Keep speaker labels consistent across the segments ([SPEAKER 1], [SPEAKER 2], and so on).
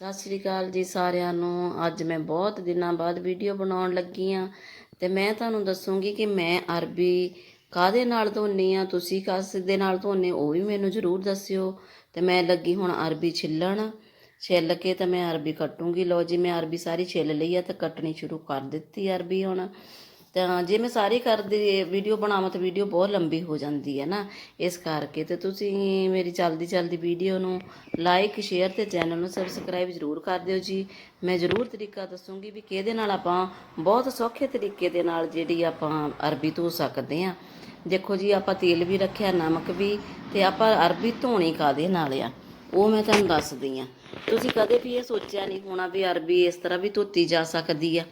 [SPEAKER 1] ਸਤਿ ਸ਼੍ਰੀ ਅਕਾਲ ਜੀ ਸਾਰਿਆਂ ਨੂੰ। ਅੱਜ ਮੈਂ ਬਹੁਤ ਦਿਨਾਂ ਬਾਅਦ ਵੀਡੀਓ ਬਣਾਉਣ ਲੱਗੀ ਆ ਤੇ ਮੈਂ ਤੁਹਾਨੂੰ ਦੱਸੂਗੀ ਕਿ ਮੈਂ ਅਰਬੀ ਕਾਦੇ ਨਾਲ ਧੋਨੀ ਆ, ਤੁਸੀਂ ਕਸ ਦੇ ਨਾਲ ਧੋਨੇ, ਉਹ ਵੀ ਮੈਨੂੰ ਜ਼ਰੂਰ ਦੱਸਿਓ। ਤੇ ਮੈਂ ਲੱਗੀ ਹੁਣ ਅਰਬੀ ਛਿੱਲਣ। ਛਿੱਲ ਕੇ ਤਾਂ ਮੈਂ ਅਰਬੀ ਕੱਟੂੰਗੀ। ਲਓ ਜੀ, ਮੈਂ ਅਰਬੀ ਸਾਰੀ ਛਿੱਲ ਲਈ ਆ ਤੇ ਕੱਟਣੀ ਸ਼ੁਰੂ ਕਰ ਦਿੱਤੀ ਅਰਬੀ ਹੁਣ। ਤਾਂ ਜੇ ਮੈਂ ਸਾਰੀ ਦੀ ਵੀਡੀਓ ਬਣਾਵਾਂ ਤਾਂ ਵੀਡੀਓ ਬਹੁਤ ਲੰਬੀ ਹੋ ਜਾਂਦੀ ਹੈ ਨਾ। ਇਸ ਕਰਕੇ ਤੇ ਤੁਸੀਂ ਮੇਰੀ ਚੱਲਦੀ ਚੱਲਦੀ ਵੀਡੀਓ ਨੂੰ ਲਾਈਕ ਸ਼ੇਅਰ ਤੇ ਚੈਨਲ ਨੂੰ ਸਬਸਕ੍ਰਾਈਬ ਜ਼ਰੂਰ ਕਰ ਦਿਓ ਜੀ। ਮੈਂ ਜ਼ਰੂਰ ਤਰੀਕਾ ਦੱਸੂੰਗੀ ਵੀ ਕਿਹਦੇ ਨਾਲ ਆਪਾਂ ਬਹੁਤ ਸੌਖੇ ਤਰੀਕੇ ਦੇ ਨਾਲ ਜਿਹੜੀ ਆਪਾਂ ਅਰਬੀ ਧੋ ਸਕਦੇ ਆ ਦੇਖੋ ਜੀ, ਆਪਾਂ ਤੇਲ ਵੀ ਰੱਖਿਆ, ਨਮਕ ਵੀ ਤੇ ਆਪਾਂ ਅਰਬੀ ਧੋਣੀ ਕਾਦੇ ਨਾਲ ਆ, ਉਹ ਮੈਂ ਤੁਹਾਨੂੰ ਦੱਸਦੀ ਆ ਤੁਸੀਂ ਕਦੇ ਵੀ ਇਹ ਸੋਚਿਆ ਨਹੀਂ ਹੋਣਾ ਵੀ ਅਰਬੀ ਇਸ ਤਰ੍ਹਾਂ ਵੀ ਧੋਤੀ ਜਾ ਸਕਦੀ ਆ।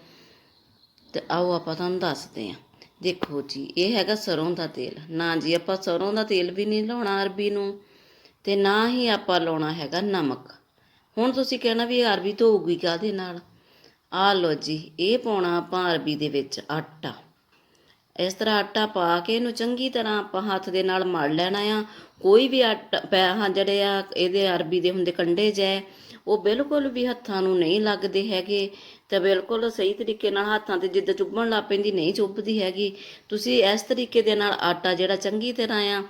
[SPEAKER 1] ਤੇ ਆਓ ਆਪਾਂ ਤੁਹਾਨੂੰ ਦੱਸਦੇ ਹਾਂ। ਦੇਖੋ ਜੀ, ਇਹ ਹੈਗਾ ਸਰੋਂ ਦਾ ਤੇਲ। ਨਾ ਜੀ, ਆਪਾਂ ਸਰੋਂ ਦਾ ਤੇਲ ਵੀ ਨਹੀਂ ਲਾਉਣਾ ਅਰਬੀ ਨੂੰ, ਤੇ ਨਾ ਹੀ ਆਪਾਂ ਲਾਉਣਾ ਹੈਗਾ ਨਮਕ। ਹੁਣ ਤੁਸੀਂ ਕਹਿਣਾ ਵੀ ਇਹ ਅਰਬੀ ਧੋਊਗੀ ਕਾਹਦੇ ਨਾਲ? ਆ ਲਓ ਜੀ, ਇਹ ਪਾਉਣਾ ਆਪਾਂ ਅਰਬੀ ਦੇ ਵਿੱਚ ਆਟਾ। ਇਸ ਤਰ੍ਹਾਂ ਆਟਾ ਪਾ ਕੇ ਇਹਨੂੰ ਚੰਗੀ ਤਰ੍ਹਾਂ ਆਪਾਂ ਹੱਥ ਦੇ ਨਾਲ ਮੜ ਲੈਣਾ ਆ। ਕੋਈ ਵੀ ਆਟਾ, ਪੈ ਜਿਹੜੇ ਆ, ਇਹਦੇ ਅਰਬੀ ਦੇ ਹੁੰਦੇ ਕੰਡੇ ਜੈ ਉਹ ਬਿਲਕੁਲ ਵੀ ਹੱਥਾਂ ਨੂੰ ਨਹੀਂ ਲੱਗਦੇ ਹੈਗੇ। ਤੇ ਬਿਲਕੁਲ ਸਹੀ ਤਰੀਕੇ ਨਾਲ ਹੱਥਾਂ ਤੇ ਜਿੱਦਾਂ ਚੁੱਭਣ ਲੱਗ ਪੈਂਦੀ, ਨਹੀਂ ਚੁੱਭਦੀ ਹੈਗੀ। ਤੁਸੀਂ ਇਸ ਤਰੀਕੇ ਦੇ ਨਾਲ ਆਟਾ ਜਿਹੜਾ ਚੰਗੀ ਤਰ੍ਹਾਂ ਆ,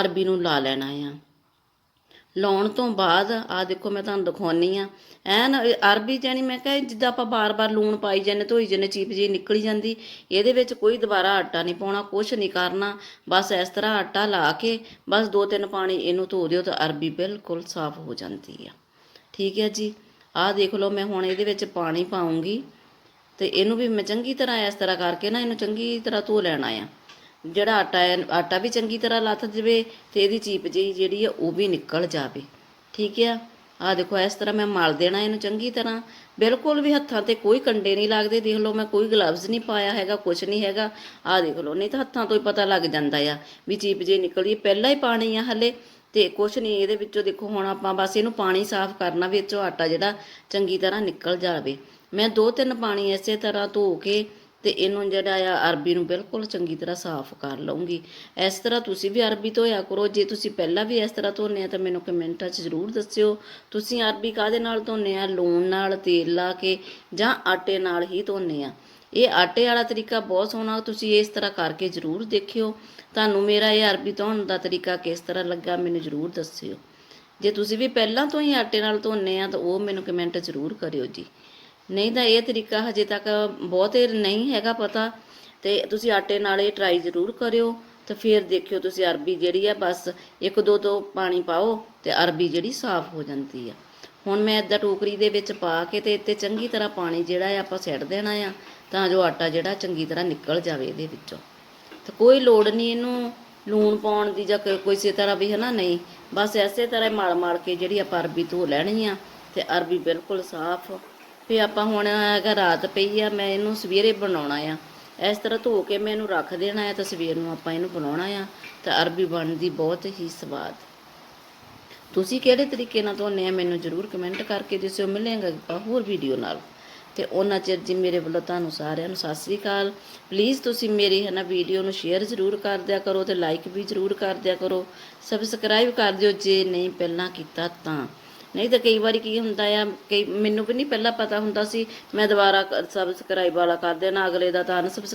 [SPEAKER 1] ਅਰਬੀ ਨੂੰ ਲਾ ਲੈਣਾ ਆ। ਲਾਉਣ ਤੋਂ ਬਾਅਦ ਆ ਦੇਖੋ ਮੈਂ ਤੁਹਾਨੂੰ ਦਿਖਾਉਣੀ ਆ। ਐਨ ਅਰਬੀ ਜਾਨੀ ਮੈਂ ਕਹਾਂ, ਜਿੱਦਾਂ ਆਪਾਂ ਬਾਰ-ਬਾਰ ਲੂਣ ਪਾਈ ਜਾਂਦੇ, ਧੋਈ ਜਾਂਦੇ, ਚੀਪ ਜੀ ਨਿਕਲੀ ਜਾਂਦੀ। ਇਹਦੇ ਵਿੱਚ ਕੋਈ ਦੁਬਾਰਾ ਆਟਾ ਨਹੀਂ ਪਾਉਣਾ, ਕੁਛ ਨਹੀਂ ਕਰਨਾ। ਬਸ ਇਸ ਤਰ੍ਹਾਂ ਆਟਾ ਲਾ ਕੇ, ਬਸ ਦੋ ਤਿੰਨ ਪਾਣੀ ਇਹਨੂੰ ਧੋ ਦਿਓ ਤਾਂ ਅਰਬੀ ਬਿਲਕੁਲ ਸਾਫ਼ ਹੋ ਜਾਂਦੀ ਆ। ਠੀਕ ਹੈ ਜੀ? ਆਹ ਦੇਖ ਲਓ, ਮੈਂ ਹੁਣ ਇਹਦੇ ਵਿੱਚ ਪਾਣੀ ਪਾਉਂਗੀ ਤੇ ਇਹਨੂੰ ਵੀ ਮੈਂ ਚੰਗੀ ਤਰ੍ਹਾਂ ਇਸ ਤਰ੍ਹਾਂ ਕਰਕੇ ਨਾ ਇਹਨੂੰ ਚੰਗੀ ਤਰ੍ਹਾਂ ਧੋ ਲੈਣਾ ਆ ਜਿਹੜਾ ਆਟਾ ਹੈ, ਆਟਾ ਵੀ ਚੰਗੀ ਤਰ੍ਹਾਂ ਲੱਥ ਜਵੇ ਤੇ ਇਹਦੀ ਚੀਪ ਜਿਹੀ ਜਿਹੜੀ ਆ ਉਹ ਵੀ ਨਿਕਲ ਜਾਵੇ। ਠੀਕ ਆ? ਆ ਦੇਖੋ, ਇਸ ਤਰ੍ਹਾਂ ਮੈਂ ਮਲ ਦੇਣਾ ਇਹਨੂੰ ਚੰਗੀ ਤਰ੍ਹਾਂ। ਬਿਲਕੁਲ ਵੀ ਹੱਥਾਂ ਤੇ ਕੋਈ ਕੰਡੇ ਨਹੀਂ ਲੱਗਦੇ। ਦੇਖ ਲਓ, ਮੈਂ ਕੋਈ ਗਲਵਜ਼ ਨਹੀਂ ਪਾਇਆ ਹੈਗਾ ਕੁਝ ਨਹੀਂ ਹੈਗਾ। ਆ ਦੇਖ ਲਓ, ਨਹੀਂ ਤਾਂ ਹੱਥਾਂ ਤੋਂ ਹੀ ਪਤਾ ਲੱਗ ਜਾਂਦਾ ਆ ਵੀ ਚੀਪ ਜਿਹੀ ਨਿਕਲਦੀ ਪਹਿਲਾਂ ਹੀ ਪਾਣੀ ਆ ਹਲੇ। ਤੇ ਕੁਛ ਨਹੀਂ, ਇਹਦੇ ਵਿੱਚੋਂ ਦੇਖੋ ਹੁਣ ਆਪਾਂ ਬਸ ਇਹਨੂੰ ਪਾਣੀ ਸਾਫ਼ ਕਰਨਾ ਵਿੱਚੋਂ ਆਟਾ ਜਿਹੜਾ ਚੰਗੀ ਤਰ੍ਹਾਂ ਨਿਕਲ ਜਾਵੇ। ਮੈਂ ਦੋ ਤਿੰਨ ਪਾਣੀ ਇਸੇ ਤਰ੍ਹਾਂ ਧੋ ਕੇ ਤੇ ਇਹਨੂੰ ਜਿਹੜਾ ਆ ਅਰਬੀ ਨੂੰ ਬਿਲਕੁਲ ਚੰਗੀ ਤਰ੍ਹਾਂ ਸਾਫ਼ ਕਰ ਲਵਾਂਗੀ ਇਸ ਤਰ੍ਹਾਂ ਤੁਸੀਂ ਵੀ ਅਰਬੀ ਧੋਇਆ ਕਰੋ। ਜੇ ਤੁਸੀਂ ਪਹਿਲਾਂ ਵੀ ਇਸ ਤਰ੍ਹਾਂ ਧੋਨੇ ਆ ਤਾਂ ਮੈਨੂੰ ਕਮੈਂਟਾਂ 'ਚ ਜ਼ਰੂਰ ਦੱਸਿਓ। ਤੁਸੀਂ ਅਰਬੀ ਕਾਦੇ ਨਾਲ ਧੋਨੇ ਆ? ਲੂਣ ਨਾਲ, ਤੇਲ ਲਾ ਕੇ ਜਾਂ ਆਟੇ ਨਾਲ ਹੀ ਧੋਨੇ ਆ? ਇਹ ਆਟੇ ਵਾਲਾ ਤਰੀਕਾ ਬਹੁਤ ਸੋਹਣਾ, ਤੁਸੀਂ ਇਸ ਤਰ੍ਹਾਂ ਕਰਕੇ ਜ਼ਰੂਰ ਦੇਖਿਓ। ਤੁਹਾਨੂੰ ਮੇਰਾ ਇਹ ਅਰਬੀ ਧੋਣ ਦਾ ਤਰੀਕਾ ਕਿਸ ਤਰ੍ਹਾਂ ਲੱਗਾ, ਮੈਨੂੰ ਜ਼ਰੂਰ ਦੱਸਿਓ। ਜੇ ਤੁਸੀਂ ਵੀ ਪਹਿਲਾਂ ਤੋਂ ਹੀ ਆਟੇ ਨਾਲ ਧੋਨੇ ਆ, ਤਾਂ ਉਹ ਮੈਨੂੰ ਕਮੈਂਟ ਜ਼ਰੂਰ ਕਰਿਓ ਜੀ। ਨਹੀਂ ਤਾਂ ਇਹ ਤਰੀਕਾ ਹਜੇ ਤੱਕ ਬਹੁਤੇ ਨਹੀਂ ਹੈਗਾ ਪਤਾ, ਤੇ ਤੁਸੀਂ ਆਟੇ ਨਾਲ ਇਹ ਟਰਾਈ ਜ਼ਰੂਰ ਕਰਿਓ, ਤੇ ਫਿਰ ਦੇਖਿਓ ਤੁਸੀਂ ਅਰਬੀ ਜਿਹੜੀ ਆ, ਬਸ ਇੱਕ ਦੋ ਦੋ ਪਾਣੀ ਪਾਓ, ਤੇ ਅਰਬੀ ਜਿਹੜੀ ਸਾਫ਼ ਹੋ ਜਾਂਦੀ ਆ। ਹੁਣ ਮੈਂ ਇਦਾਂ ਟੋਕਰੀ ਦੇ ਵਿੱਚ ਪਾ ਕੇ ਤੇ ਇੱਥੇ ਚੰਗੀ ਤਰ੍ਹਾਂ ਪਾਣੀ ਜਿਹੜਾ ਆ ਆਪਾਂ ਸੈੱਟ ਦੇਣਾ ਆ, ਤਾਂ ਜੋ ਆਟਾ ਜਿਹੜਾ ਚੰਗੀ ਤਰ੍ਹਾਂ ਨਿਕਲ ਜਾਵੇ ਇਹਦੇ ਵਿੱਚੋਂ। ਤੇ ਕੋਈ ਲੋੜ ਨਹੀਂ ਇਹਨੂੰ ਲੂਣ ਪਾਉਣ ਦੀ ਜਾਂ ਕਿਸੇ ਤਰ੍ਹਾਂ ਵੀ ਹਨਾ, ਨਹੀਂ। ਬਸ ਐਸੇ ਤਰ੍ਹਾਂ ਮਲ ਮਲ ਕੇ ਜਿਹੜੀ ਆਪਾਂ ਅਰਬੀ ਧੋ ਲੈਣੀ ਆ, ਤੇ ਅਰਬੀ ਬਿਲਕੁਲ ਸਾਫ਼। ਵੀ ਆਪਾਂ ਹੁਣ ਹੈਗਾ ਰਾਤ ਪਈ ਆ, ਮੈਂ ਇਹਨੂੰ ਸਵੇਰੇ ਬਣਾਉਣਾ ਆ। ਇਸ ਤਰ੍ਹਾਂ ਧੋ ਕੇ ਮੈਂ ਇਹਨੂੰ ਰੱਖ ਦੇਣਾ ਆ ਤਾਂ ਸਵੇਰ ਨੂੰ ਆਪਾਂ ਇਹਨੂੰ ਬਣਾਉਣਾ ਆ, ਤੇ ਅਰਬੀ ਬਣਦੀ ਬਹੁਤ ਹੀ ਸਵਾਦ। ਤੁਸੀਂ ਕਿਹੜੇ ਤਰੀਕੇ ਨਾਲ ਧੋਨੇ ਆ ਮੈਨੂੰ ਜਰੂਰ ਕਮੈਂਟ ਕਰਕੇ ਦੱਸਿਓ, ਮਿਲਾਂਗਾ ਹੋਰ ਵੀਡੀਓ ਨਾਲ। ਤੇ ਉਹਨਾਂ ਚਿਰ ਜੀ ਮੇਰੇ ਵੱਲੋਂ ਤੁਹਾਨੂੰ ਸਾਰਿਆਂ ਨੂੰ ਸਤਿ ਸ੍ਰੀ ਅਕਾਲ। ਪਲੀਜ਼ ਤੁਸੀਂ ਮੇਰੀ ਹੈ ਨਾ ਵੀਡੀਓ ਨੂੰ ਸ਼ੇਅਰ ਜ਼ਰੂਰ ਕਰ ਦਿਆ ਕਰੋ ਤੇ ਲਾਈਕ ਵੀ ਜ਼ਰੂਰ ਕਰ ਦਿਆ ਕਰੋ। ਸਬਸਕ੍ਰਾਈਬ ਕਰ ਦਿਓ ਜੇ ਨਹੀਂ ਪਹਿਲਾਂ ਕੀਤਾ ਤਾਂ। ਨਹੀਂ ਤਾਂ ਕਈ ਵਾਰੀ ਕੀ ਹੁੰਦਾ ਆ, ਕਈ ਮੈਨੂੰ ਵੀ ਨਹੀਂ ਪਹਿਲਾਂ ਪਤਾ ਹੁੰਦਾ ਸੀ, ਮੈਂ ਦੁਬਾਰਾ ਸਬਸਕ੍ਰਾਈਬ ਵਾਲਾ ਕਰ ਦੇਣਾ, ਅਗਲੇ ਦਾ ਤਾਂ ਅਨਸਬਸਕ੍ਰਾਈਬ